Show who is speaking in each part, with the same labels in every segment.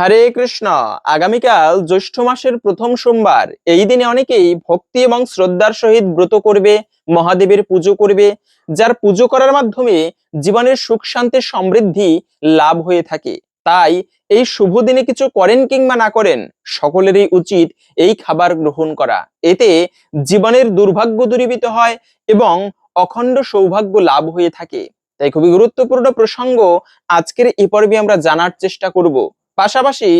Speaker 1: হরে কৃষ্ণ। আগামীকাল জ্যৈষ্ঠ মাসের প্রথম সোমবার। এই দিনে অনেকেই ভক্তি এবং শ্রদ্ধার সহিত ব্রত করবে, মহাদেবের পুজো করবে, যার পুজো করার মাধ্যমে জীবনের সুখ, শান্তি, সমৃদ্ধি লাভ হয়ে থাকে। তাই এই শুভ দিনে কিছু করেন কিংবা না করেন, সকলেরই উচিত এই খাবার গ্রহণ করা। এতে জীবনের দুর্ভাগ্য দূরীভূত হয় এবং অখণ্ড সৌভাগ্য লাভ হয়ে থাকে। তাই খুবই গুরুত্বপূর্ণ প্রসঙ্গ আজকের এই পর্বে আমরা জানার চেষ্টা করব। পাশাপাশি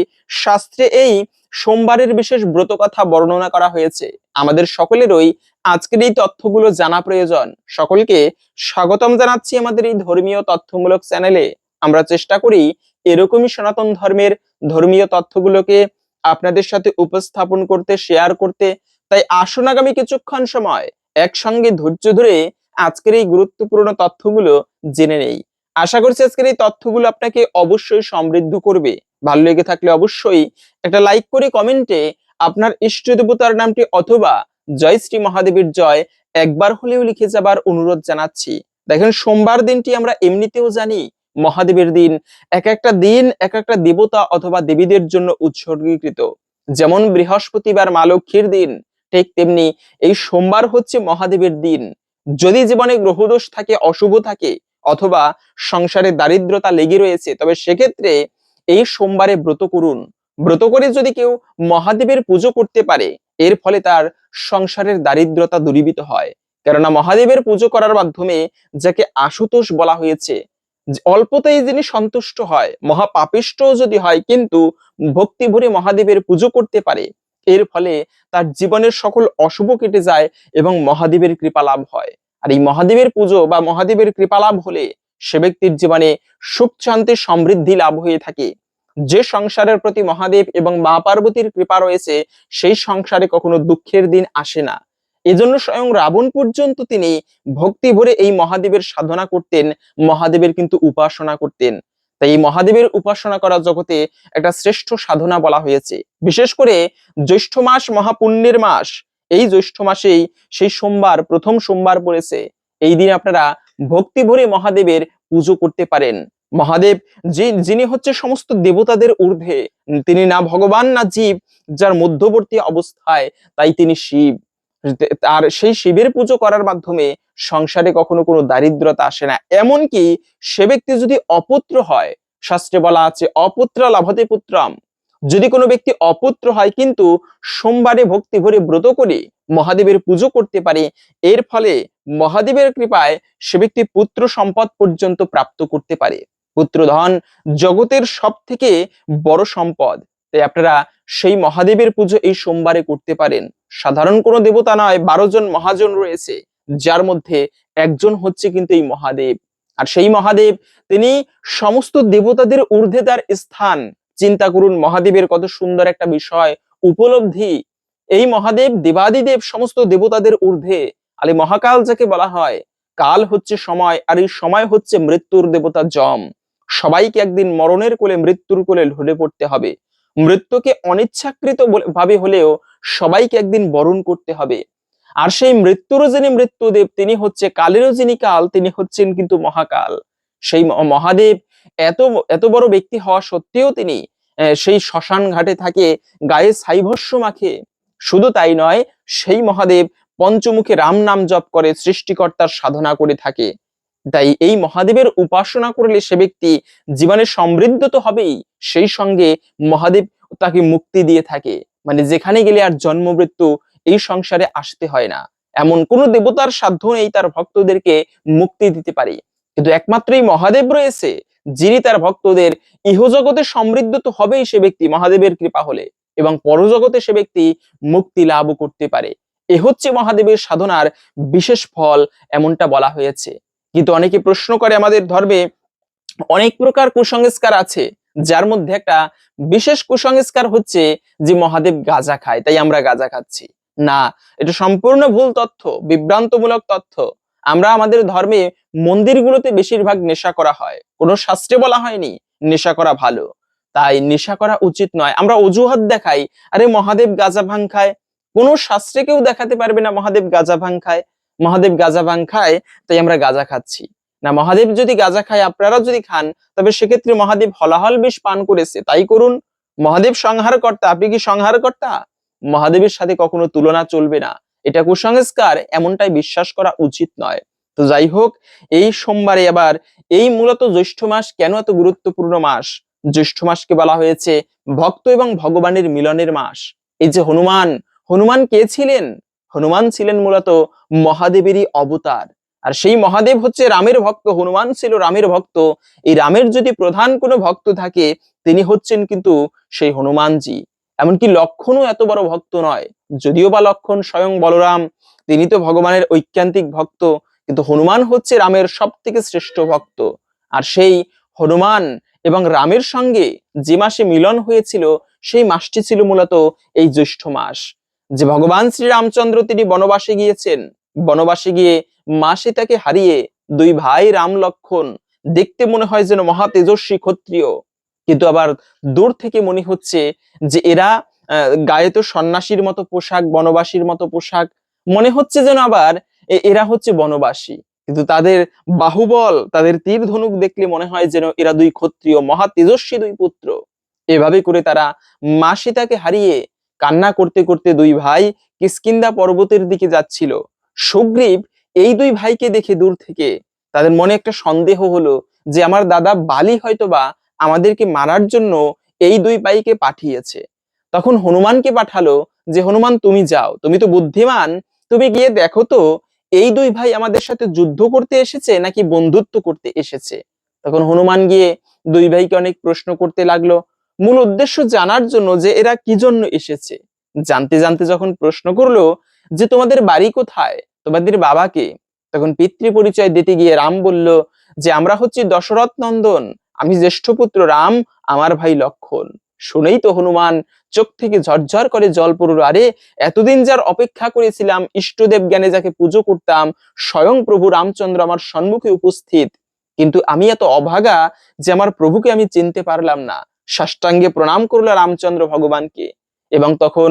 Speaker 1: শাস্ত্রে এই সোমবারের বিশেষ ব্রত কথা বর্ণনা করা হয়েছে। আমাদের সকলেরই আজকের এই তথ্যগুলো জানা প্রয়োজন। সকলকে স্বাগতম জানাচ্ছি আমাদের এই ধর্মীয় তথ্যমূলক চ্যানেলে। আমরা চেষ্টা করি এরকমই সনাতন ধর্মের ধর্মীয় তথ্যগুলোকে আপনাদের সাথে উপস্থাপন করতে শেয়ার করতে। তাই আসুন আগামী কিছুক্ষণ সময় একসঙ্গে ধৈর্য ধরে আজকের এই গুরুত্বপূর্ণ তথ্যগুলো জেনে নেই। আশা করছি আজকের এই তথ্যগুলো আপনাকে অবশ্যই সমৃদ্ধ করবে। ভালো লেগে থাকলে অবশ্যই একটা লাইক করে কমেন্টে আপনার ইষ্ট দেবতার নামটি অথবা জয় শ্রী মহাদেবের জয় একবার হলেও লিখে যাবার অনুরোধ জানাচ্ছি। দেখেন সোমবার দিনটি আমরা এমনিতেও জানি, মহাদেবের দিন। এক একটা দিন, এক একটা দেবতা অথবা দেবীদের জন্য উৎসর্গীকৃত। যেমন বৃহস্পতিবার মা লক্ষ্মীর দিন, ঠিক তেমনি এই সোমবার হচ্ছে মহাদেবের দিন। যদি জীবনে গ্রহদোষ থাকে, অশুভ থাকে অথবা সংসারে দারিদ্রতা লেগে রয়েছে, তবে সেক্ষেত্রে এই সোমবারে ব্রত করুন। ব্রত করে যদি কেউ মহাদেবের পুজো করতে পারে, এর ফলে তার সংসারের দারিদ্রতা দূরীভূত হয়। কেননা মহাদেবের পুজো করার মাধ্যমে যাকে আশুতোষ বলা হয়েছে অল্পতেই যিনি সন্তুষ্ট হয় মহাপাপিষ্ট যদি হয়, কিন্তু ভক্তি ভরে মহাদেবের পুজো করতে পারে, এর ফলে তার জীবনের সকল অশুভ কেটে যায় এবং মহাদেবের কৃপা লাভ হয়। আর এই মহাদেবের পুজো বা মহাদেবের কৃপা লাভ হলে সে ব্যক্তির জীবনে সুখ, শান্তি, সমৃদ্ধি লাভ হয়ে থাকে। যে সংসারের প্রতি মহাদেব এবং মা পার্বতীর কৃপা রয়েছে, সেই সংসারে কখনো দুঃখের দিন আসে না। এজন্য স্বয়ং রাবণ পর্যন্ত তিনি ভক্তি ভরে এই মহাদেবের সাধনা করতেন, মহাদেবের কিন্তু উপাসনা করতেন। তাই মহাদেবের উপাসনা করা জগতে একটা শ্রেষ্ঠ সাধনা বলা হয়েছে। বিশেষ করে জ্যৈষ্ঠ মাস মহাপুণ্যের মাস এই জ্যৈষ্ঠ মাসেই সেই সোমবার, প্রথম সোমবার পড়েছে। এই দিন আপনারা ভক্তি ভরে মহাদেবের পুজো করতে পারেন। মহাদেব যে, যিনি হচ্ছে সমস্ত দেবতাদের ঊর্ধ্বে, তিনি না ভগবান, না জীব, যার মধ্যবর্তী অবস্থায় তাই তিনি শিব। আর সেই শিবের পুজো করার মাধ্যমে সংসারে কখনো কোনো দারিদ্রতা আসে না। এমনকি সে ব্যক্তি যদি অপুত্র হয়, শাস্ত্রে বলা আছে অপুত্র লাভতে পুত্রম। যদি কোনো ব্যক্তি অপুত্র হয়, কিন্তু সোমবারে ভক্তি ভরে ব্রত করে মহাদেবের পুজো করতে পারে, এর ফলে মহাদেবের কৃপায় সে ব্যক্তি পুত্র সম্পদ পর্যন্ত প্রাপ্ত করতে পারে। পুত্রধন জগতের সব থেকে বড় সম্পদ। তাই আপনারা সেই মহাদেবের পুজো এই সোমবারে করতে পারেন। সাধারণ কোনো দেবতা নয়, বারো জন মহাজন রয়েছে, যার মধ্যে একজন হচ্ছে কিন্তু এই মহাদেব। আর সেই মহাদেব, তিনি সমস্ত দেবতাদের ঊর্ধ্বে তার স্থান চিন্তা করুন, মহাদেবের কত সুন্দর একটা বিষয়, উপলব্ধি। এই মহাদেব, দেবাদিদেব, সমস্ত দেবতাদের ঊর্ধ্বে। আলে মহাকাল যাকে বলা হয়, কাল হচ্ছে সময়, আর এই সময় হচ্ছে মৃত্যুর দেবতা জম। সবাইকে একদিন মরণের কোলে, মৃত্যুর কোলে ঢলে পড়তে হবে। মৃত্যুকে অনিচ্ছাকৃত ভাবে হলেও সবাইকে একদিন বরণ করতে হবে। আর সেই মৃত্যুরও যিনি মৃত্যুদেব, তিনি হচ্ছে কালেরও যিনি কাল, তিনি হচ্ছেন কিন্তু মহাকাল। সেই মহাদেব এত এত বড় ব্যক্তি হওয়া সত্ত্বেও তিনি সেই শ্মশান ঘাটে থাকে, গায়ে সাইভস্য মাখে। শুধু তাই নয়, সেই মহাদেব পঞ্চমুখে রাম নাম জপ করে সৃষ্টিকর্তার সাধনা করে থাকে। তাই এই মহাদেবের উপাসনা করলে সে ব্যক্তি জীবনে সমৃদ্ধ তো হবেই, সেই সঙ্গে মহাদেব তাকে মুক্তি দিয়ে থাকে। মানে যেখানে গেলে আর জন্ম মৃত্যু এই সংসারে আসতে হয় না। এমন কোন দেবতার সাধ্য নেই তার ভক্তদেরকে মুক্তি দিতে পারে। কিন্তু একমাত্র এই মহাদেব রয়েছে যিনি তার ভক্তদের ইহজগতে সমৃদ্ধ তো হবেই সে ব্যক্তি মহাদেবের কৃপা হলে এবং পরজগতে সে ব্যক্তি মুক্তি লাভ করতে পারে। এ হচ্ছে মহাদেবের সাধনার বিশেষ ফল এমনটা বলা হয়েছে। কিন্তু অনেকে প্রশ্ন করে আমাদের ধর্মে অনেক প্রকার কুসংস্কার আছে, যার মধ্যে একটা বিশেষ কুসংস্কার হচ্ছে যে মহাদেব গাঁজা খায়, তাই আমরা গাঁজা খাচ্ছি। না, এটা সম্পূর্ণ ভুল তথ্য, বিভ্রান্তমূলক তথ্য। আমরা আমাদের ধর্মে মন্দিরগুলোতে বেশিরভাগ নেশা করা হয়। কোনো শাস্ত্রে বলা হয়নি, নেশা করা ভালো। তাই নেশা করা উচিত নয়। আমরা অজুহাত দেখাই, আরে মহাদেব গাঁজা ভাং খায় কোনো শাস্ত্রে কেউ দেখাতে পারবে না মহাদেব গাঁজা ভাং খায় মহাদেব গাঁজা ভাং খায় তাই আমরা গাঁজা খাচ্ছি। না, মহাদেব যদি গাঁজা খায়, আপনারা যদি খান, তবে সেক্ষেত্রে মহাদেব হলাহল বিষ পান করেছে। তাই করুন। মহাদেব সংহারকর্তা, আপনি কি সংহারকর্তা? মহাদেবের সাথে কখনো তুলনা চলবে না। এটা কুসংস্কার, এমনটাই বিশ্বাস করা উচিত নয়। তো যাই হোক, এই সোমবারে আবার এই মূলত জ্যৈষ্ঠ মাস কেন এত গুরুত্বপূর্ণ মাস? জ্যৈষ্ঠ মাসকে বলা হয়েছে ভক্ত এবং ভগবানের মিলনের মাস। এই যে হনুমান হনুমান কে ছিলেন? হনুমান ছিলেন মূলত মহাদেবেরই অবতার। আর সেই মহাদেব হচ্ছে রামের ভক্ত, হনুমান ছিল রামের ভক্ত। এই রামের যদি প্রধান কোনো ভক্ত থাকে, তিনি হচ্ছেন কিন্তু সেই হনুমানজি। এমনকি লক্ষণও এত বড় ভক্ত নয়। যদিও বা লক্ষণ স্বয়ং বলরাম, তিনি তো ভগবানের ঐক্যান্তিক ভক্ত, কিন্তু হনুমান হচ্ছে রামের সব থেকে শ্রেষ্ঠ ভক্ত। আর সেই হনুমান এবং রামের সঙ্গে যে মাসে মিলন হয়েছিল, সেই মাসটি ছিল মূলত এই জ্যৈষ্ঠ মাস। যে ভগবান শ্রীরামচন্দ্র তিনি বনবাসে গিয়েছেন, বনবাসে গিয়ে মা সীতাকে হারিয়ে দুই ভাই রাম লক্ষণ দেখতে মনে হয় যেন মহা তেজস্বী ক্ষত্রিয়। কিন্তু আবার দূর থেকে মনে হচ্ছে যে এরা গায়ে তো সন্ন্যাসীর মতো পোশাক, বনবাসীর মতো পোশাক। মনে হচ্ছে যেন আবার এরা হচ্ছে বনবাসী। কিন্তু তাদের বাহুবল, তাদের তীর ধনুক দেখলে মনে হয় যেন এরা দুই ক্ষত্রিয়, মহা তেজস্বী দুই পুত্র। এভাবে করে তারা মা সীতাকে হারিয়ে কান্না করতে করতে দুই ভাই কিষ্কিন্দা পর্বতের দিকে যাচ্ছিল। সুগ্রীব এই দুই ভাইকে দেখে দূর থেকে তাদের মনে একটা সন্দেহ হলো যে আমার দাদা বালি হয়তোবা আমাদেরকে মারার জন্য এই দুই ভাইকে পাঠিয়েছে। তখন হনুমানকে পাঠালো যে, হনুমান, তুমি যাও। তুমি তো বুদ্ধিমান। তুমি গিয়ে দেখো তো, এই দুই ভাই আমাদের সাথে যুদ্ধ করতে এসেছে নাকি বন্ধুত্ব করতে এসেছে? তখন হনুমান গিয়ে দুই ভাইকে অনেক প্রশ্ন করতে লাগল। মূল উদ্দেশ্য জানার জন্য যে, এরা কি জন্য এসেছে? জানতে জানতে যখন প্রশ্ন করল যে, তোমাদের বাড়ি কোথায়? তোমাদের বাবাকে? তখন পিতৃ পরিচয় দিতে গিয়ে রাম বলল যে, আমরা হচ্ছি দশরথ নন্দন। আমি জ্যেষ্ঠ পুত্র রাম, আমার ভাই লক্ষণ। শুনেই তো হনুমান চোখ থেকে ঝরঝর করে জল পড়ল। আরে, এতদিন যার অপেক্ষা করেছিলাম, ইষ্টদেব জ্ঞানে যাকে পুজো করতাম, স্বয়ং প্রভু রামচন্দ্র আমার সম্মুখে উপস্থিত। কিন্তু আমি এত অভাগা যে আমার প্রভুকে আমি চিনতে পারলাম না। সাষ্টাঙ্গে প্রণাম করল রামচন্দ্র ভগবানকে। এবং তখন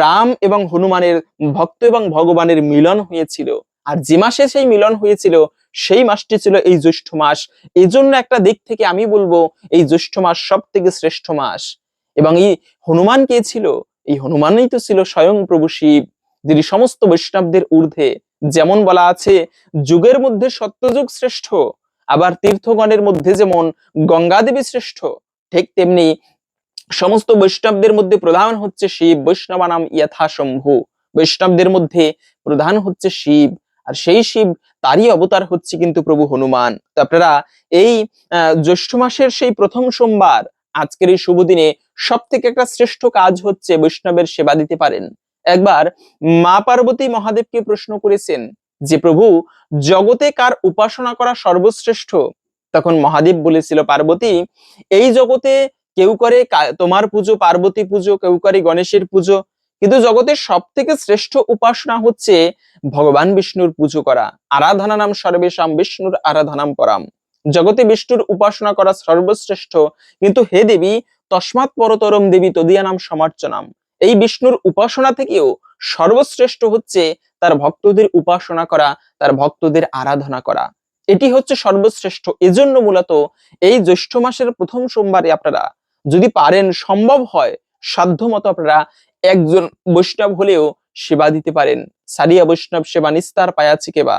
Speaker 1: রাম এবং হনুমানের ভক্ত এবং ভগবানের মিলন হয়েছিল। আর যে মাসে সেই মিলন হয়েছিল সেই মাসটি ছিল এই জ্যৈষ্ঠ মাস। এই জন্য একটা দিক থেকে আমি বলব, এই জ্যৈষ্ঠ মাস সব থেকে শ্রেষ্ঠ মাস। এবং এই হনুমান কে ছিল? এই হনুমানই তো ছিল স্বয়ং প্রভু শিব, যিনি সমস্ত বৈষ্ণবদের ঊর্ধ্বে। যেমন বলা আছে, যুগের মধ্যে সত্যযুগ শ্রেষ্ঠ, আবার তীর্থগণের মধ্যে যেমন গঙ্গা দেবী শ্রেষ্ঠ, ঠিক তেমনি সমস্ত বৈষ্ণবদের মধ্যে প্রধান হচ্ছে শিব বৈষ্ণবানাম ইয়াথা শম্ভু বৈষ্ণবদের মধ্যে প্রধান হচ্ছে শিব। আর সেই শিব তারই অবতার হচ্ছে কিন্তু প্রভু হনুমান। তো আপনারা এই জ্যৈষ্ঠ মাসের সেই প্রথম সোমবার, আজকের এই শুভ দিনে সব থেকে একটা শ্রেষ্ঠ কাজ হচ্ছে বৈষ্ণবের সেবা দিতে পারেন। একবার মা পার্বতী মহাদেবকে প্রশ্ন করেছেন যে, প্রভু, জগতে কার উপাসনা করা সর্বশ্রেষ্ঠ? তখন মহাদেব বলেছিল, পার্বতী, এই জগতে কেউ করে তোমার পুজো পার্বতী পুজো, কেউ করে গণেশের পুজো কিন্তু জগতের সব থেকে শ্রেষ্ঠ উপাসনা হচ্ছে ভগবান বিষ্ণুর পুজো করা। আরাধনা নাম সর্বেশাম বিষ্ণুর আরাধনাম পরাম। জগতে বিষ্ণুর উপাসনা করা সর্বশ্রেষ্ঠ, কিন্তু হে দেবী, তস্মাৎ পরতরম দেবী তদিয়া নাম সমার্চনাম। এই বিষ্ণুর উপাসনা থেকেও সর্বশ্রেষ্ঠ হচ্ছে তার ভক্তদের উপাসনা করা, তার ভক্তদের আরাধনা করা। এটি হচ্ছে সর্বশ্রেষ্ঠ। এজন্য মূলত এই জ্যৈষ্ঠ মাসের প্রথম সোমবারে আপনারা যদি পারেন, সম্ভব হয় সাধ্য মতো আপনারা একজন বৈষ্ণব হলেও সেবা দিতে পারেন। সারিয়া বৈষ্ণব সেবা নিস্তার পায়াছি কেবা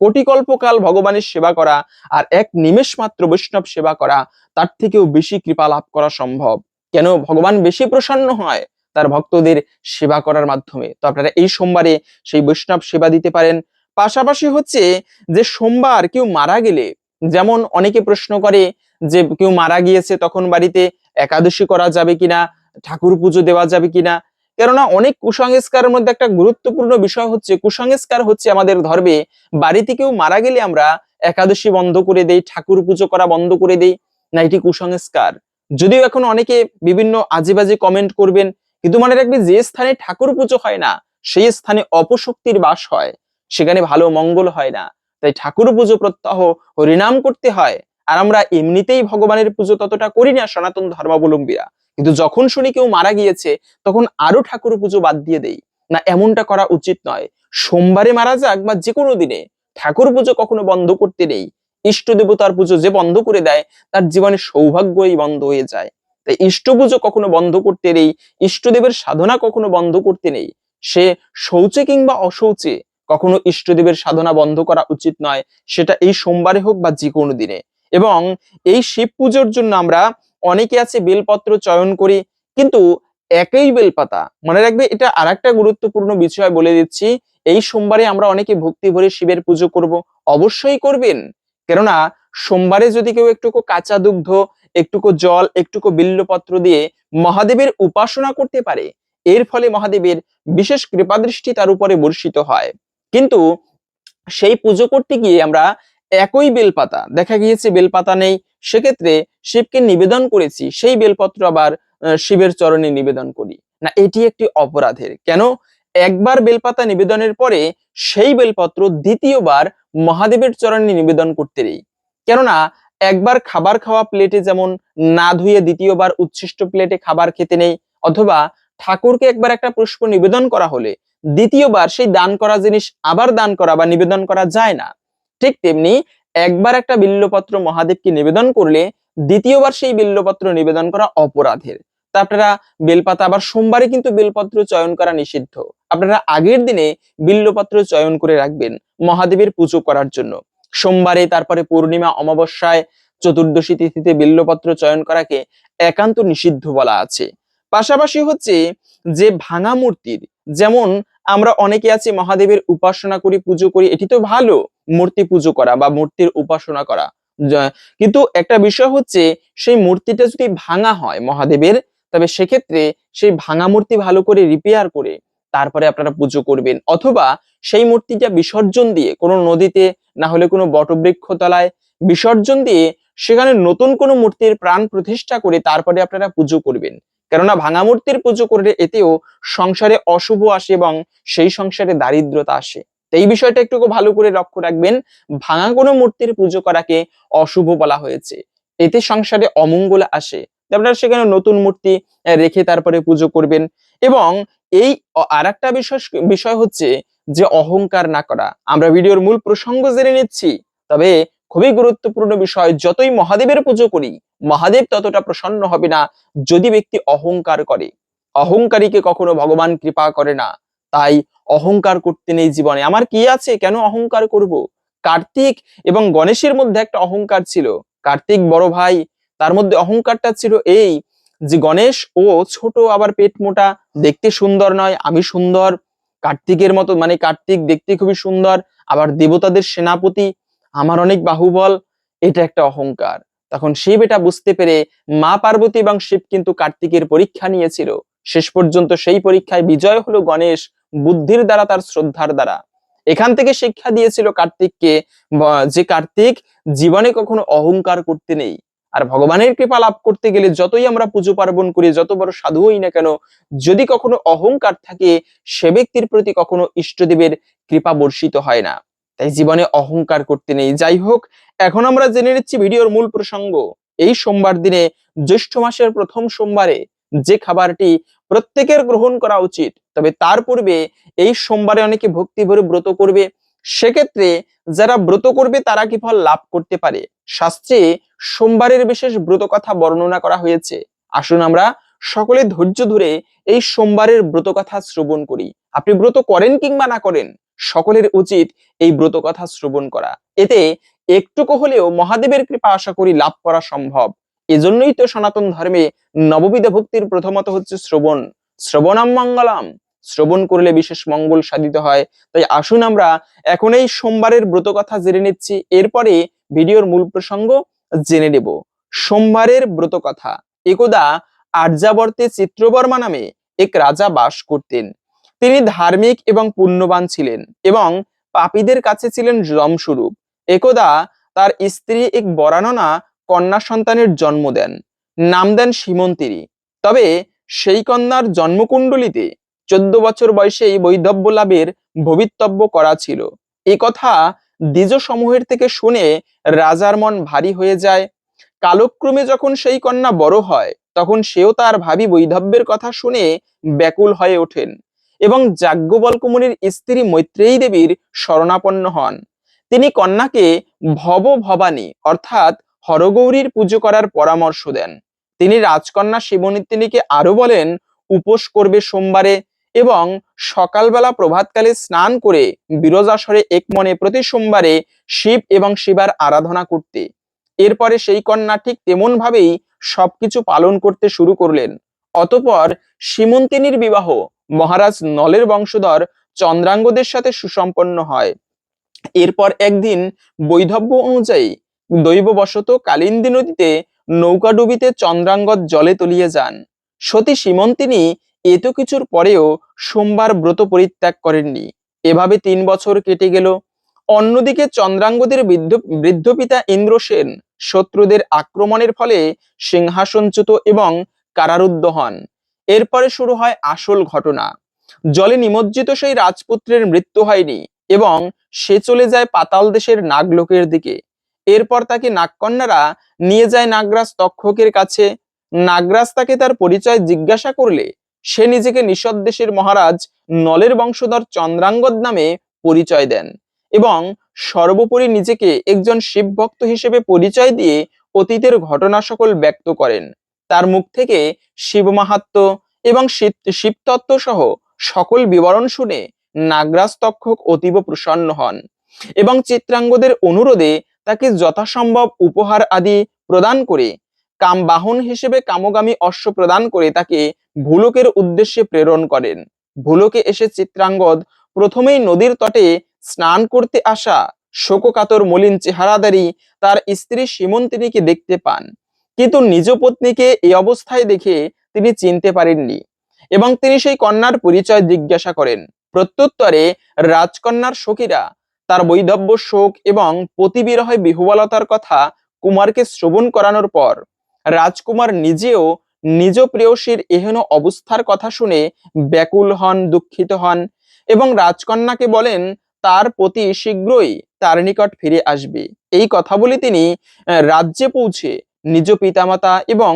Speaker 1: কোটি কল্পকাল ভগবানের সেবা করা আর এক নিমেষ মাত্র বৈষ্ণব সেবা করা, তার থেকেও বেশি কৃপা লাভ করা সম্ভব। কেন? ভগবান বেশি প্রসন্ন হয় তার ভক্তদের সেবা করার মাধ্যমে। তো আপনারা এই সোমবারে সেই বৈষ্ণব সেবা দিতে পারেন। পাশাপাশি হচ্ছে যে সোমবার কেউ মারা গেলে, যেমন অনেকে প্রশ্ন করে যে কেউ মারা গিয়েছে তখন বাড়িতে একাদশী করা যাবে কিনা, ঠাকুর পুজো দেওয়া যাবে কিনা। কেননা অনেক কুসংস্কারের মধ্যে একটা গুরুত্বপূর্ণ বিষয় হচ্ছে, কুসংস্কার হচ্ছে আমাদের ধর্মে, বাড়িতে কেউ মারা গেলে আমরা একাদশী বন্ধ করে দেই, ঠাকুর পুজো করা বন্ধ করে দেই। না, এটি কুসংস্কার। যদিও এখন অনেকে বিভিন্ন আজে বাজে কমেন্ট করবেন, কিন্তু মনে রাখবে যে স্থানে ঠাকুর পুজো হয় না, সেই স্থানে অপশক্তির বাস হয়। সেখানে ভালো মঙ্গল হয় না। তাই ঠাকুর পুজো প্রত্যহ হরিনাম করতে হয়। আর আমরা এমনিতেই ভগবানের পুজো ততটা করি না সনাতন ধর্মাবলম্বীরা। কিন্তু যখন শুনি কেউ মারা গিয়েছে, তখন আরও ঠাকুর পুজো বাদ দিয়ে দেই। না, এমনটা করা উচিত নয়। সোমবারে মারা যাক বা যে কোনো দিনে, ঠাকুর পুজো কখনো বন্ধ করতে নেই। ইষ্ট দেবতার পুজো যে বন্ধ করে দেয়, তার জীবনে সৌভাগ্যই বন্ধ হয়ে যায়। তাই ইষ্ট পুজো কখনো বন্ধ করতে নেই ইষ্টদেবের সাধনা কখনো বন্ধ করতে নেই। সে শৌচে কিংবা অশৌচে কখনো ইষ্টদেবের সাধনা বন্ধ করা উচিত নয়। সেটা এই সোমবারে হোক বা যে কোনো দিনে। এবং এই শিব পুজোর জন্য আমরা অনেকে আছে বেলপত্র চয়ন করি, কিন্তু একই বেলপাতা, মনে রাখবে এটা আর একটা গুরুত্বপূর্ণ বিষয় বলে দিচ্ছি, এই সোমবারে আমরা অনেকে ভক্তি ভরে শিবের পুজো করব, অবশ্যই করবেন। কেননা সোমবারে যদি কেউ একটুকু কাঁচা দুগ্ধ, একটুকু জল, একটুকু বিল্লপত্র দিয়ে মহাদেবের উপাসনা করতে পারে, এর ফলে মহাদেবের বিশেষ কৃপাদৃষ্টি তার উপরে বর্ষিত হয়। কিন্তু সেই পুজো করতে গিয়ে আমরা একই বেলপাতা। দেখা গিয়েছে বেলপাতা নেই। সেক্ষেত্রে শিবকে নিবেদন করেছি। সেই বেলপত্র আবার শিবের চরণে নিবেদন করি। না, এটি একটি অপরাধের। কেন? একবার বেলপাতা নিবেদনের পরে সেই বেলপত্র দ্বিতীয়বার মহাদেবের চরণে নিবেদন করতে নেই। কেননা, একবার খাবার খাওয়া প্লেটে যেমন না ধুয়ে দ্বিতীয়বার উচ্ছিষ্ট প্লেটে খাবার খেতে নেই, অথবা ঠাকুরকে একবার একটা পুষ্প নিবেদন করা হলে দ্বিতীয়বার সেই দান করা জিনিস আবার দান করা বা নিবেদন করা যায় না। ঠিক তেমনি একবার একটা বিল্লপত্র মহাদেবকে নিবেদন করলে দ্বিতীয়বার সেই বিল্লপত্র নিবেদন করা অপরাধের। তা আপনারা বেলপাতা আবার সোমবারে কিন্তু বেলপত্র চয়ন করা নিষিদ্ধ। আপনারা আগের দিনে বিল্লপত্র চয়ন করে রাখবেন মহাদেবের পুজো করার জন্য। সোমবারে তারপরে পূর্ণিমা, অমাবস্যায়, চতুর্দশী তিথিতে বিল্লপত্র চয়ন করাকে একান্ত নিষিদ্ধ বলা আছে। পাশাপাশি হচ্ছে যে ভাঙা মূর্তির, যেমন আমরা অনেকে আছি মহাদেবের উপাসনা করি, পুজো করি, এটি তো ভালো। মূর্তি পুজো করা বা মূর্তির উপাসনা করা। কিন্তু একটা বিষয় হচ্ছে, সেই মূর্তিটা যদি ভাঙা হয় মহাদেবের, তবে সেক্ষেত্রে সেই ভাঙা মূর্তি ভালো করে রিপেয়ার করে তারপরে আপনারা পুজো করবেন। অথবা সেই মূর্তিটা বিসর্জন দিয়ে কোনো নদীতে, না হলে কোনো বটবৃক্ষ তলায় বিসর্জন দিয়ে সেখানে নতুন কোনো মূর্তির প্রাণ প্রতিষ্ঠা করে তারপরে আপনারা পুজো করবেন। কেননা ভাঙা মূর্তির পুজো করলে এতেও সংসারে অশুভ আসে এবং সেই সংসারে দারিদ্রতা আসে। তো এই বিষয়টা একটু ভালো করে লক্ষ্য রাখবেন, ভাঙা কোনো মূর্তির পুজো করাকে অশুভ বলা হয়েছে। এতে সংসারে অমঙ্গল আসে। আপনারা সেখানে নতুন মূর্তি রেখে তারপরে পুজো করবেন এবং এই আর একটা বিষয় বিষয় হচ্ছে যে অহংকার না করা। আমরা ভিডিওর মূল প্রসঙ্গ জেনে নিচ্ছি, তবে খুবই গুরুত্বপূর্ণ বিষয়, যতই মহাদেবের পুজো করি, মহাদেব ততটা প্রসন্ন হবে না যদি ব্যক্তি অহংকার করে। অহংকারীকে কখনো ভগবান কৃপা করে না। তাই অহংকার করতে নেই জীবনে। আমার কি আছে? কেন অহংকার করব? কার্তিক এবং গণেশের মধ্যে একটা অহংকার ছিল। কার্তিক বড় ভাই, তার মধ্যে অহংকারটা ছিল এই যে গণেশ, ও ছোট আবার পেট মোটা, দেখতে সুন্দর নয়, আমি সুন্দর। কার্তিকের মতো মানে কার্তিক দেখতে খুবই সুন্দর, আবার দেবতাদের সেনাপতি, আমার অনেক বাহুবল, এটা একটা অহংকার। তখন শিব এটা বুঝতে পেরে মা পার্বতী এবং শিব কিন্তু কার্তিকের পরীক্ষা নিয়েছিল। শেষ পর্যন্ত সেই পরীক্ষায় বিজয় হলো গণেশ বুদ্ধির দ্বারা, তার শ্রদ্ধার দ্বারা। এখান থেকে শিক্ষা দিয়েছিল কার্তিককে যে কার্তিক জীবনে কখনো অহংকার করতে নেই। আর ভগবানের কৃপা লাভ করতে গেলে যতই আমরা পুজো পার্বণ করি, যত বড় সাধু হই না কেন, যদি কখনো অহংকার থাকে, সে ব্যক্তির প্রতি কখনো ইষ্টদেবের কৃপা বর্ষিত হয় না। তাই জীবনে অহংকার করতে নেই। যাই হোক, এখন আমরা জেনে নিচ্ছি ভিডিওর মূল প্রসঙ্গ। এই সোমবার দিনে জ্যৈষ্ঠ মাসের প্রথম সোমবারে যে খাবারটি প্রত্যেকের গ্রহণ করা উচিত, তবে তার পূর্বে এই সোমবারে অনেকে ভক্তি ভরে ব্রত করবে। সেক্ষেত্রে যারা ব্রত করবে, তারা কি ফল লাভ করতে পারে? শাস্ত্রে সোমবারের বিশেষ ব্রত কথা বর্ণনা করা হয়েছে। আসুন আমরা সকলে ধৈর্য ধরে এই সোমবারের ব্রত কথা শ্রবণ করি। আপনি ব্রত করেন কিংবা না করেন, সকলের উচিত এই ব্রত কথা শ্রবণ করা। এতে একটুকু হলেও মহাদেবের কৃপা আশা করি লাভ করা সম্ভব। এজন্যই তো সনাতন ধর্মে নববিধ ভক্তির প্রথমত হচ্ছে শ্রবণ। শ্রবণাম মঙ্গলাম। শ্রবণ করলে বিশেষ মঙ্গল সাধিত হয়। তাই আসুন আমরা এখন এই সোমবারের ব্রত কথা জেনে নিচ্ছি। এরপরে ভিডিওর মূল প্রসঙ্গ জেনে নেব। সোমবারের ব্রত কথা। একদা আর্যাবর্তে চিত্রবর্মা নামে এক রাজা বাস করতেন। তিনি ধার্মিক এবং পুণ্যবান ছিলেন এবং পাপীদের কাছে ছিলেন যমস্বরূপ। একদা তার স্ত্রী এক বরাননা কন্যা সন্তানের জন্ম দেন। নাম দেন সীমন্তিনী তবে সেই কন্যার জন্মকুণ্ডলিতে চোদ্দ বছর বয়সেই বৈধব্য লাভের ভবিতব্য করা ছিল। এ কথা দ্বিজ সমূহের থেকে শুনে রাজার মন ভারী হয়ে যায়। কালক্রমে যখন সেই কন্যা বড় হয়, তখন সেও তার ভাবি বৈধব্যের কথা শুনে ব্যাকুল হয়ে ওঠেন এবং যাজ্ঞবল্কমুনির স্ত্রী মৈত্রেয়ী দেবীর শরণাপন্ন হন। তিনি কন্যাকে ভব ভবানী অর্থাৎ হরগৌরীর পুজো করার পরামর্শ দেন। তিনি রাজকন্যা শিবনীতিনীকে আরও বলেন, উপোস করবে সোমবারে এবং সকালবেলা প্রভাতকালে স্নান করে বিরজাসরে এক মনে প্রতি সোমবারে শিব এবং শিবার আরাধনা করতে। এরপরে সেই কন্যা ঠিক তেমন ভাবেই সবকিছু পালন করতে শুরু করলেন। অতপর সীমন্তিনীর বিবাহ মহারাজ নলের বংশধর চন্দ্রাঙ্গদের সাথে সুসম্পন্ন হয়। এরপর একদিন বৈধব্য অনুযায়ী দৈববশত কালিন্দী নদীতে নৌকাডুবিতে চন্দ্রাঙ্গদ জলে তলিয়ে যান। সতী সীমন্তিনী এত কিছুর পরেও সোমবার ব্রত পরিত্যাগ করেননি। এভাবে তিন বছর কেটে গেল। অন্যদিকে চন্দ্রাঙ্গদের বৃদ্ধ পিতা ইন্দ্রসেন শত্রুদের আক্রমণের ফলে সিংহাসনচ্যুত এবং কারারুদ্ধ হন। এরপরে শুরু হয় আসল ঘটনা। জলে নিমজ্জিত সেই রাজপুত্রের মৃত্যু হয়নি এবং সে চলে যায় পাতাল দেশের নাগলোকের দিকে। এরপর তাকে নাগকন্যারা নিয়ে যায় নাগরাজ তক্ষকের কাছে। নাগরাজ তাকে তার পরিচয় জিজ্ঞাসা করলে, সে নিজেকে নিষদ দেশের মহারাজ নলের বংশধর চন্দ্রাঙ্গদ নামে পরিচয় দেন এবং সর্বোপরি নিজেকে একজন শিব ভক্ত হিসেবে পরিচয় দিয়ে অতীতের ঘটনা সকল ব্যক্ত করেন। তার মুখ থেকে শিব মাহাত্ম এবং শিব, শিবতত্ত্ব সহ সকল বিবরণ শুনে নাগরাজ তক্ষক অতীব প্রসন্ন হন এবং চিত্রাঙ্গদের অনুরোধে তাকে যথাসম্ভব উপহার আদি প্রদান করে কাম বাহন হিসেবে কামগামী অশ্ব প্রদান করে তাকে ভুলকের উদ্দেশ্যে প্রেরণ করেন। ভুলকে এসে চিত্রাঙ্গদ প্রথমেই নদীর তটে স্নান করতে আসা শোককাতর মলিন চেহারাদারি তার স্ত্রী সীমন্তিনীকে দেখতে পান। কিন্তু নিজ পত্নীকে এই অবস্থায় দেখে তিনি চিনতে পারেননি এবং তিনি সেই কন্যার পরিচয় জিজ্ঞাসা করেন। প্রত্যুত্তরে রাজকন্যার সখীরা তার বৈধব্য শোক এবং পতিবিরহে বিহুবলতার কথা কুমারকে শ্রবণ করানোর পর, রাজকুমার নিজেও নিজ প্রেয়সীর এহেন অবস্থার কথা শুনে ব্যাকুল হন, দুঃখিত হন এবং রাজকন্যাকে বলেন, তার প্রতি শীঘ্রই তার নিকট ফিরে আসবে। এই কথা বলে তিনি রাজ্যে পৌঁছে নিজ পিতামাতা এবং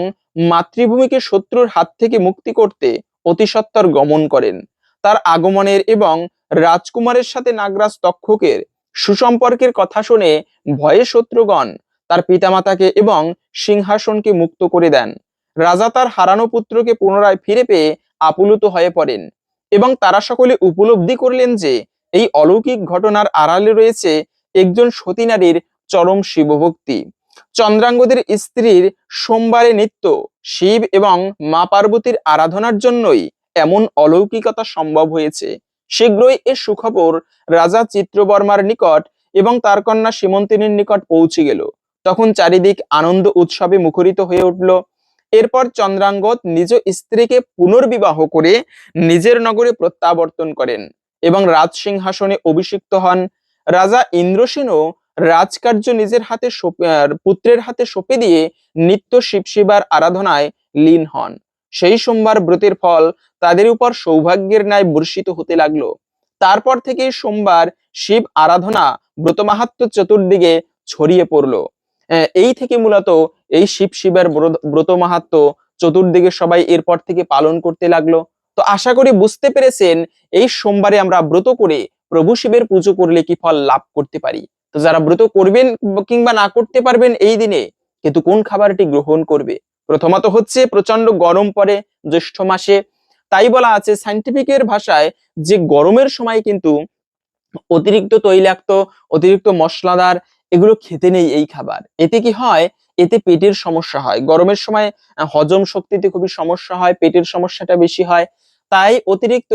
Speaker 1: মাতৃভূমিকে শত্রুর হাত থেকে মুক্তি করতে অতিসত্বর গমন করেন। তার আগমনের এবং রাজকুমারের সাথে নাগরাজ তক্ষকের সুসম্পর্কের কথা শুনে ভয়ে শত্রুগণ তার পিতামাতাকে এবং সিংহাসনকে মুক্ত করে দেন। রাজা তার হারানো পুত্রকে পুনরায় ফিরে পেয়ে আপ্লুত হয়ে পড়েন এবং তারা সকলে উপলব্ধি করলেন যে এই অলৌকিক ঘটনার আড়ালে রয়েছে একজন সতী নারীর চরম শিবভক্তি। চন্দ্রাঙ্গদের স্ত্রীর সোমবারে নিত্য শিব এবং মা পার্বতীর আরাধনার জন্যই এমন অলৌকিকতা সম্ভব হয়েছে, শীঘ্রই এ সুখবর রাজা চিত্রবর্মার নিকট এবং তার কন্যা সীমন্তিনীর নিকট পৌঁছে গেল। তখন চারিদিক আনন্দ উৎসবে মুখরিত হয়ে উঠল। এরপর চন্দ্রাঙ্গদ নিজ স্ত্রীকে পুনর্বিবাহ করে নিজের নগরে প্রত্যাবর্তন করেন এবং রাজ সিংহাসনে অভিষিক্ত হন। রাজা ইন্দ্রসেনও রাজকার্য নিজের হাতে পুত্রের হাতে সঁপে দিয়ে নিত্য শিব শিবার আরাধনায় লীন হন। সেই সোমবার ব্রতের ফল তাদের উপর সৌভাগ্যের ন্যায় বর্ষিত হতে লাগল। তারপর থেকে সোমবার শিব আরাধনা ব্রত মাহাত্ম চতুর্দিকে ছড়িয়ে পড়ল। এই থেকে মূলত এই শিব শিবের ব্রত মাহাত্ম চতুর্দিকে সবাই এরপর থেকে পালন করতে লাগল। তো আশা করি বুঝতে পেরেছেন, এই সোমবারে আমরা ব্রত করে প্রভু শিবের পুজো করলে কি ফল লাভ করতে পারি? তো যারা ব্রত করবেন কিংবা না করতে পারবেন এই দিনে, কিন্তু কোন খাবারটি গ্রহণ করবে? প্রথমত হচ্ছে প্রচণ্ড গরম পড়ে জ্যৈষ্ঠ মাসে। তাই বলা আছে সাইন্টিফিকের ভাষায় যে গরমের সময় কিন্তু অতিরিক্ত তৈলাক্ত, অতিরিক্ত মশলাদার এগুলো খেতে নেই এই খাবার। এতে কি হয়? এতে পেটের সমস্যা হয়। গরমের সময় হজম শক্তিতে খুবই সমস্যা হয়, পেটের সমস্যাটা বেশি হয়। তাই অতিরিক্ত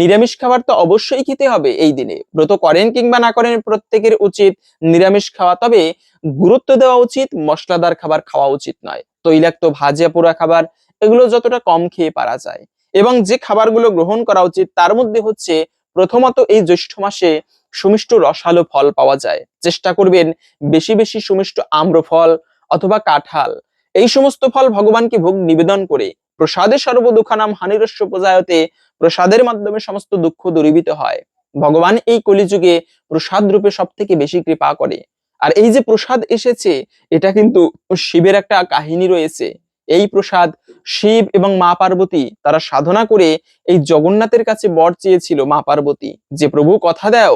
Speaker 1: নিরামিষ খাবার তো অবশ্যই খেতে হবে এই দিনে। ব্রত করেন কিংবা না করেন প্রত্যেকের উচিত নিরামিষ খাওয়া। তবে গুরুত্ব দেওয়া উচিত, মশলাদার খাবার খাওয়া উচিত নয়। তৈলাক্ত ভাজা পোড়া খাবার, এগুলো যতটা কম খেয়ে পারা যায়। এবং যে খাবারগুলো গ্রহণ করা উচিত, তার মধ্যে হচ্ছে প্রথমত এই জ্যৈষ্ঠ মাসে সুমিষ্ট রসালো ফল পাওয়া যায়। চেষ্টা করবেন বেশি বেশি সুমিষ্ট আম্র ফল অথবা কাঁঠাল। এই সমস্ত ফল ভগবানকে ভোগ নিবেদন করে প্রসাদে সর্বদুঃখানাম হানিরস্য প্রজায়তে, প্রসাদের মাধ্যমে সমস্ত দুঃখ দূরীভূত হয়। ভগবান এই কলিযুগে প্রসাদ রূপে সব থেকে বেশি কৃপা করে। আর এই যে প্রসাদ এসেছে, এটা কিন্তু শিবের একটা কাহিনী রয়েছে। এই প্রসাদ শিব এবং মা পার্বতী তারা সাধনা করে এই জগন্নাথের কাছে বর চেয়েছিল মা পার্বতী। যে প্রভু কথা দাও,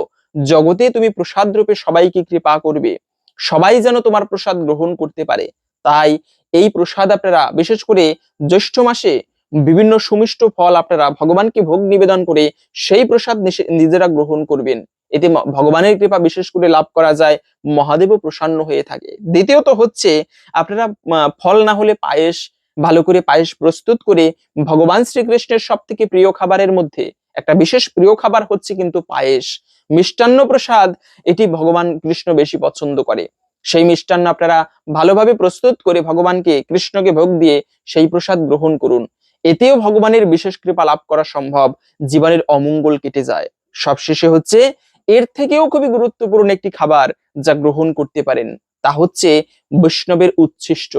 Speaker 1: জগতে তুমি প্রসাদ রূপে সবাইকে কৃপা করবে। সবাই যেন তোমার প্রসাদ গ্রহণ করতে পারে। তাই এই প্রসাদ আপনারা, বিশেষ করে জ্যৈষ্ঠ মাসে বিভিন্ন সুমিষ্ট ফল আপনারা ভগবানকে ভোগ নিবেদন করে সেই প্রসাদ নিজেরা গ্রহণ করবেন। এতে ভগবানের কৃপা বিশেষ করে লাভ করা যায়, মহাদেবও প্রসন্ন হয়ে থাকে। দ্বিতীয়ত হচ্ছে, আপনারা ফল না হলে পায়েস, ভালো করে পায়েস প্রস্তুত করে ভগবান শ্রীকৃষ্ণের সব থেকে প্রিয় খাবারের মধ্যে একটা বিশেষ প্রিয় খাবার হচ্ছে কিন্তু পায়েস। মিষ্টান্ন প্রসাদ, এটি ভগবান কৃষ্ণ বেশি পছন্দ করে। সেই মিষ্টান্ন আপনারা ভালোভাবে প্রস্তুত করে ভগবানকে, কৃষ্ণকে ভোগ দিয়ে সেই প্রসাদ গ্রহণ করুন। এতেও ভগবানের বিশেষ কৃপা লাভ করা সম্ভব, জীবনের অমঙ্গল কেটে যায়। সবশেষে হচ্ছে, এর থেকেও খুবই গুরুত্বপূর্ণ একটি খাবার যা গ্রহণ করতে পারেন, তা হচ্ছে বৈষ্ণবের উচ্ছিষ্ট।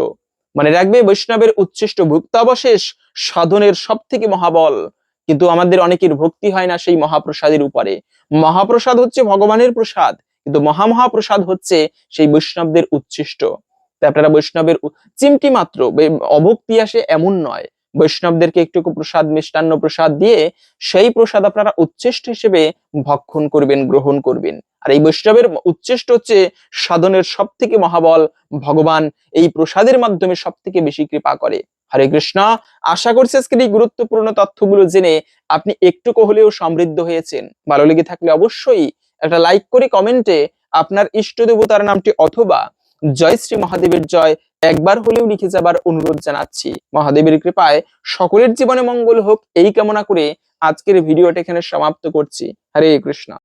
Speaker 1: মানে রাখবে, বৈষ্ণবের উচ্ছিষ্ট ভুক্তাবশেষ সাধনের সব থেকে মহাবল। কিন্তু আমাদের অনেকের ভক্তি হয় না সেই মহাপ্রসাদের উপরে। মহাপ্রসাদ হচ্ছে ভগবানের প্রসাদ কিন্তু মহামহাপ্রসাদ হচ্ছে সেই বৈষ্ণবদের উচ্ছিষ্ট। তাই আপনারা বৈষ্ণবের চিমটি মাত্র অভক্তি আসে এমন নয়। বৈষ্ণবদেরকে একটু প্রসাদ, মিষ্টান্ন প্রসাদ দিয়ে সেই প্রসাদ আপনারা উচ্ছিষ্ট হিসেবে ভক্ষণ করবেন, গ্রহণ করবেন। আর এই বৈষ্ণবের উচ্ছিষ্ট হচ্ছে সাধনের সব থেকে মহাবল, ভগবান এই প্রসাদের মাধ্যমে সব থেকে বেশি কৃপা করে। হরে কৃষ্ণ, আশা করছি আজকের এই গুরুত্বপূর্ণ তথ্যগুলো জেনে আপনি একটুকু হলেও সমৃদ্ধ হয়েছেন। ভালো লেগে থাকলে অবশ্যই একটা লাইক করে কমেন্টে আপনার ইষ্ট দেবতার নামটি অথবা জয় শ্রী মহাদেবের জয় একবার হলেও লিখে যাবার অনুরোধ জানাচ্ছি। মহাদেবের কৃপায় সকলের জীবনে মঙ্গল হোক, এই কামনা করে আজকের ভিডিওটা এখানে সমাপ্ত করছি। হরে কৃষ্ণ।